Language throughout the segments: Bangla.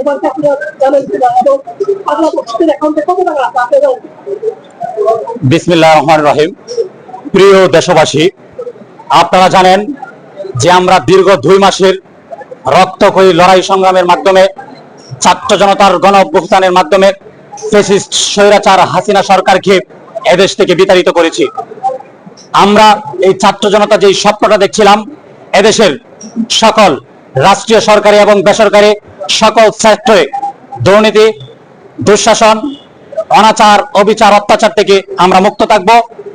এবার আপনারা জানেন অ্যাকাউন্টে কত টাকা আছে বিসমিল্লাহ রহমান রহিম। প্রিয় দেশবাসী, আপনারা জানেন যে আমরা দীর্ঘ দুই মাসের লড়াই সংগ্রামের মাধ্যমে, ছাত্র জনতার গণ অভ্যুত্থানের মাধ্যমে ফেসিস্ট স্বৈরাচার হাসিনা সরকারকে এদেশ থেকে বিতাড়িত করেছি। আমরা এই ছাত্র জনতা যেই স্বপ্নটা দেখছিলাম, এদেশের সকল রাষ্ট্রীয় সরকারি এবং বেসরকারি সকল সেক্টরে দুর্নীতি, দুঃশাসন, অনাচার, অবিচার, অত্যাচার থেকে আমরা মুক্ত থাকব।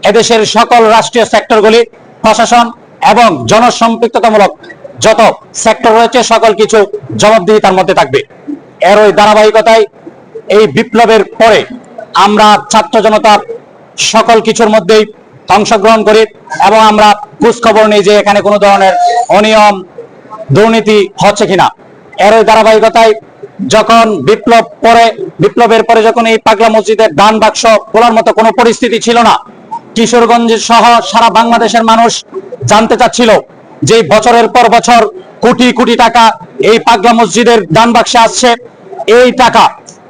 এদেশের সকল রাষ্ট্রীয় সেক্টরগুলি, প্রশাসন এবং জনসম্পৃক্ততামূলক যত সেক্টর রয়েছে, সকল কিছু জবাবদিহিতার মধ্যে থাকবে। এর ওই ধারাবাহিকতায়, এই বিপ্লবের পরে আমরা ছাত্র জনতার সকল কিছুর মধ্যেই অংশগ্রহণ করি এবং আমরা খোঁজখবর নিই যে এখানে কোনো ধরনের অনিয়ম, দুর্নীতি হচ্ছে কিনা। এর ধারাবাহিকতায় যখন বিপ্লব পরে, বিপ্লবের পরে যখন এই পাগলা মসজিদের দান বাক্স খোলার মতো কোনো পরিস্থিতি ছিল না, কিশোরগঞ্জ সহ সারা বাংলাদেশের মানুষ জানতে চাচ্ছিল যে বছরের পর বছর কোটি কোটি টাকা এই পাগলা মসজিদের দান বাক্সে আসছে। এই টাকা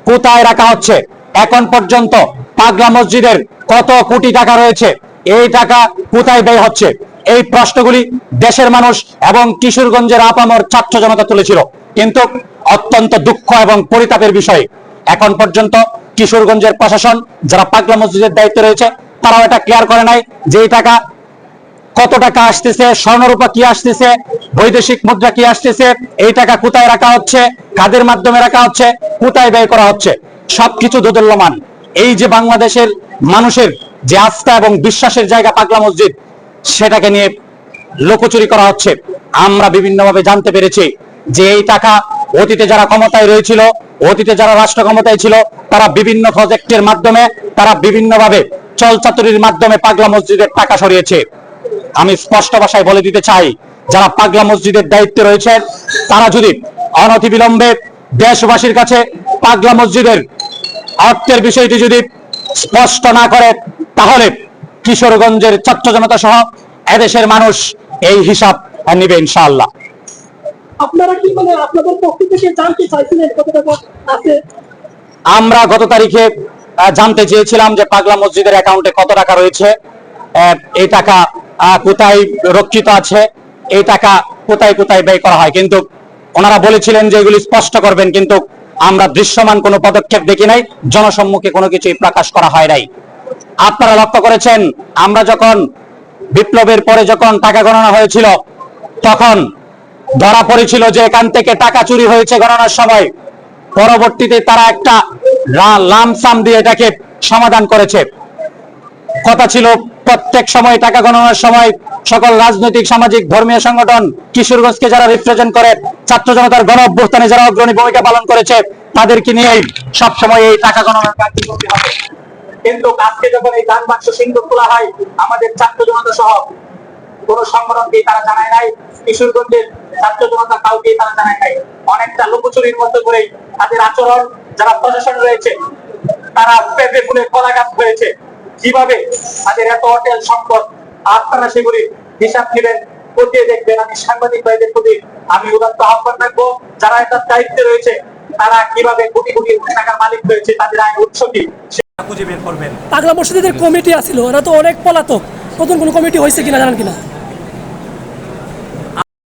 কোথায় রাখা হচ্ছে? এখন পর্যন্ত পাগলা মসজিদের কত কোটি টাকা রয়েছে? এই টাকা কোথায় ব্যয় হচ্ছে? এই প্রশ্নগুলি দেশের মানুষ এবং কিশোরগঞ্জের আপামর ছাত্র জনতা তুলেছিল। কিন্তু অত্যন্ত দুঃখ এবং পরিতাপের বিষয়। এখন পর্যন্ত কিশোরগঞ্জের প্রশাসন যারা পাগলা মসজিদের দায়িত্বে রয়েছে, তারাও এটা ক্লিয়ার করে নাই যে টাকা কত টাকা আসতেছে, স্বর্ণরূপা কি আসতেছে, বৈদেশিক মুদ্রা কি আসতেছে, এই টাকা কোথায় রাখা হচ্ছে, কাদের মাধ্যমে রাখা হচ্ছে, কোথায় ব্যয় করা হচ্ছে, সবকিছু দোদল্যমান। এই যে বাংলাদেশের মানুষের যে আস্থা এবং বিশ্বাসের জায়গা পাগলা মসজিদ সেটাকে নিয়ে লোকচুরি করা হচ্ছে। আমরা বিভিন্নভাবে জানতে পেরেছি যে এই টাকা অতীতে যারা ক্ষমতায় রয়েছিল, অতীতে যারা রাষ্ট্র ক্ষমতায় ছিল, তারা বিভিন্ন প্রজেক্টের মাধ্যমে, তারা বিভিন্নভাবে চলচাতুরির মাধ্যমে পাগলা মসজিদের টাকা সরিয়েছে। আমি স্পষ্ট ভাষায় বলে দিতে চাই, যারা পাগলা মসজিদের দায়িত্বে রয়েছে, তারা যদি অনতিবিলম্বে দেশবাসীর কাছে পাগলা মসজিদের অর্থের বিষয়টি যদি স্পষ্ট না করে, তাহলে কিশোরগঞ্জের ছাত্র জনতা সহ এদেশের মানুষ এই হিসাব নিবে ইনশাআল্লাহ। আপনারা কি মানে আপনাদের পক্ষ থেকে জানতে চাইছিলেন কত টাকা আছে? আমরা গত তারিখে জানতে চেয়েছিলাম যে পাগলা মসজিদের অ্যাকাউন্টে কত টাকা রয়েছে এই টাকা কোথায় রক্ষিত আছে এই টাকা কোথায় কোথায় ব্যয় করা হয়। কিন্তু ওনারা বলেছিলেন যে এগুলি স্পষ্ট করবেন কিন্তু আমরা দৃশ্যমান কোনো পদক্ষেপ দেখি নাই জনসম্মুখে কোনো কিছুই প্রকাশ করা হয় নাই। আপনারা লক্ষ্য করেছেন, আমরা যখন বিপ্লবের পরে যখন টাকা গণনা হয়েছিল, তখন ধরা পড়েছিল যে এখান থেকে টাকা চুরি হয়েছে গণনার সময়। পরবর্তীতে তারা একটা লামসাম দিয়ে এটাকে সমাধান করেছে। কথা ছিল, প্রত্যেক সময় টাকা গণনার সময় সকল রাজনৈতিক, সামাজিক, ধর্মীয় সংগঠন কিশোরগঞ্জকে যারা রিপ্রেজেন্ট করে, ছাত্র জনতার গণ অভ্যুত্থানে যারা অগ্রণী ভূমিকা পালন করেছে, তাদেরকে নিয়েই সব সময় এই টাকা গণনার কাজটি করতে হবে। কিন্তু আজকে যখন এই দান বাক্স সিন্ধু খোলা হয়, আমাদের ছাত্র জনতা সহ কোন সংগঠনকেই তারা জানায় নাই, কিশোরগঞ্জের ছাত্র জনতা কাউকেই তারা জানায় নাই। অনেকটা লুকোচুরির মতো করে তাদের আচরণ, যারা প্রশাসন রয়েছে, তারা পেঁপে ফুলে কলা গাছ হয়েছে কীভাবে তাদের এত অটেল সম্পদ আপনারা সেগুলি হিসাব নেবেন, খতিয়ে দেখবেন। আমি সাংবাদিক ভাইদের প্রতি আমি উদাত্ত আহ্বান রাখব, যারা এটার দায়িত্বে রয়েছে, তারা কীভাবে কোটি কোটি টাকার মালিক হয়েছে তাদের আয় উৎস কি? খুঁজে বের করবেন। পাগলা মসজিদের কমিটি আছিল, ওরা তো অনেক পলাতক। নতুন কোনো কমিটি হয়েছে কিনা জানেন কিনা?